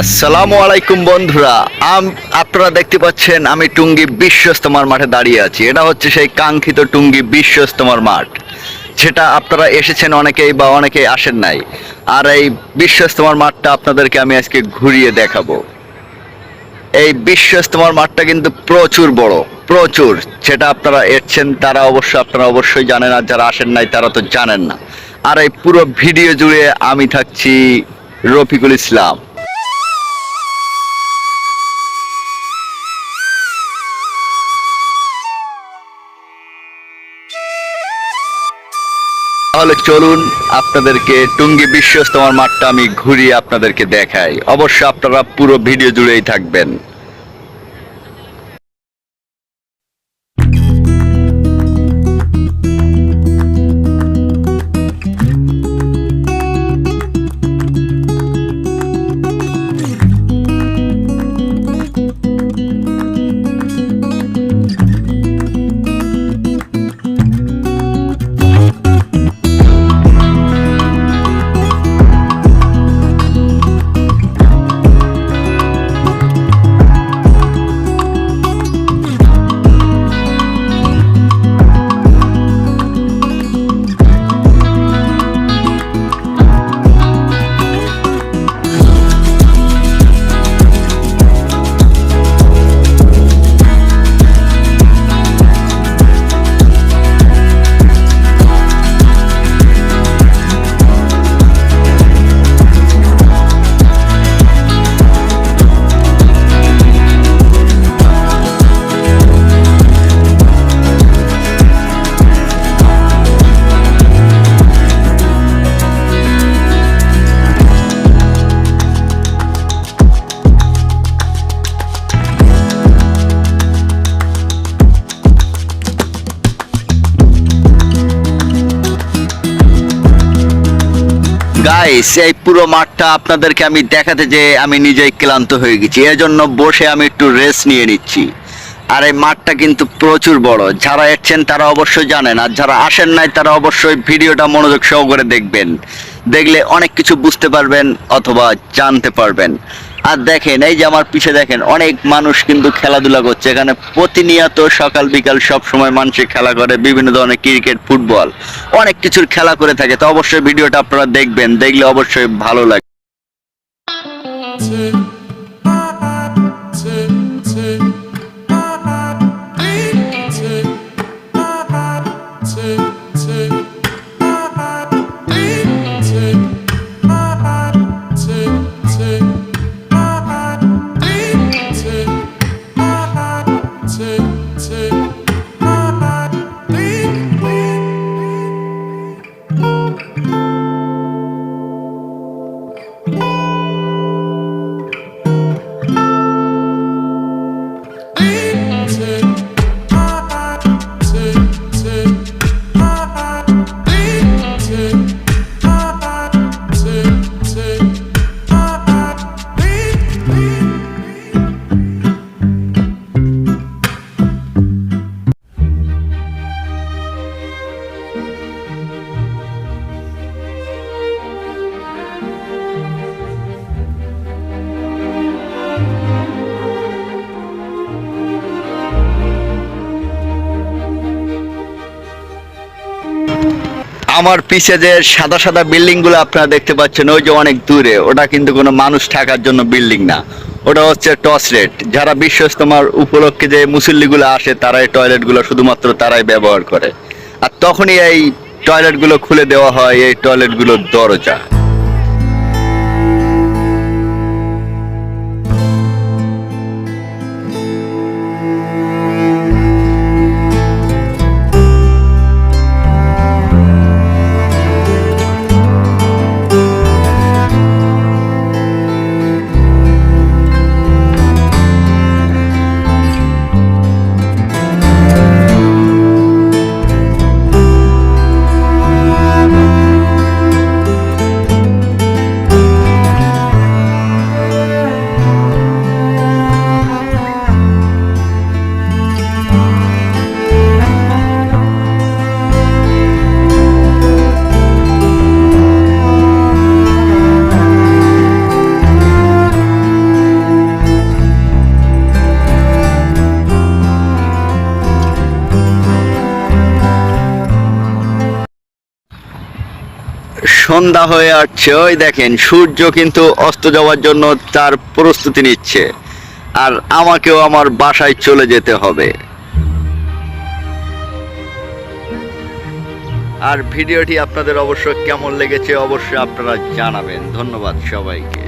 আসসালামু আলাইকুম বন্ধুরা। আম আপনারা দেখতে পাচ্ছেন আমি টুঙ্গি বিশ্বস্তমার মাঠে দাঁড়িয়ে আছি। এটা হচ্ছে সেই কাঙ্ক্ষিত টুঙ্গি বিশ্বস্তমার মাঠ। যেটা আপনারা এসেছেন অনেকেই বা অনেকেই আসেন নাই। আর এই বিশ্বস্তমার মাঠটা আপনাদেরকে আমি আজকে ঘুরিয়ে দেখাবো। এই বিশ্বস্তমার মাঠটা কিন্তু প্রচুর বড়, প্রচুর। যেটা আপনারা এসছেন, তারা অবশ্য আপনারা অবশ্যই জানেন, আর যারা আসেন নাই, তারা তো জানেন না। আর এই পুরো ভিডিও জুড়ে আমি থাকছি রফিকুল ইসলাম। তাহলে চলুন আপনাদেরকে টুঙ্গি বিশ্বস্তমার মাঠটা আমি ঘুরিয়ে আপনাদেরকে দেখাই। অবশ্য আপনারা পুরো ভিডিও জুড়েই থাকবেন। গাইস এই পুরো মাঠটা আপনাদেরকে আমি দেখাতে যে আমি নিজেই ক্লান্ত হয়ে গেছি। এজন্য বসে আমি একটু রেস্ট নিয়ে নিচ্ছি। আর এই মাঠটা কিন্তু প্রচুর বড়। যারা এসছেন তারা অবশ্যই জানেন, আর যারা আসেন নাই তারা অবশ্যই ভিডিওটা মনোযোগ সহকারে দেখবেন। দেখলে অনেক কিছু বুঝতে পারবেন অথবা জানতে পারবেন। আর দেখেন, এই যে আমার পিছে দেখেন, অনেক মানুষ কিন্তু খেলাধুলা করছে। এখানে প্রতিনিয়ত সকাল, বিকাল সব সময় মানুষ খেলা করে, বিভিন্ন ধরনের ক্রিকেট, ফুটবল, অনেক কিছুর খেলা করে থাকে। তো অবশ্যই ভিডিওটা আপনারা দেখবেন, দেখলে অবশ্যই ভালো লাগে। আমার পিছে যে সাদা সাদা বিল্ডিংগুলো আপনারা দেখতে পাচ্ছেন, ওই যে অনেক দূরে, ওটা কিন্তু কোনো মানুষ থাকার জন্য বিল্ডিং না। ওটা হচ্ছে টস রেট যারা বিশ্বস্তমার উপলক্ষে যে মুসল্লিগুলো আসে, তারাই টয়লেটগুলো টয়লেটগুলো শুধুমাত্র তারাই ব্যবহার করে। আর তখনই এই টয়লেটগুলো খুলে দেওয়া হয়, এই টয়লেটগুলোর দরজা। সন্ধ্যা হয়ে আসছে। ওই দেখেন, সূর্য কিন্তু অস্ত যাওয়ার জন্য তার প্রস্তুতি নিচ্ছে। আর আমাকেও আমার বাসায় চলে যেতে হবে। আর ভিডিওটি আপনাদের অবশ্য কেমন লেগেছে অবশ্যই আপনারা জানাবেন। ধন্যবাদ সবাইকে।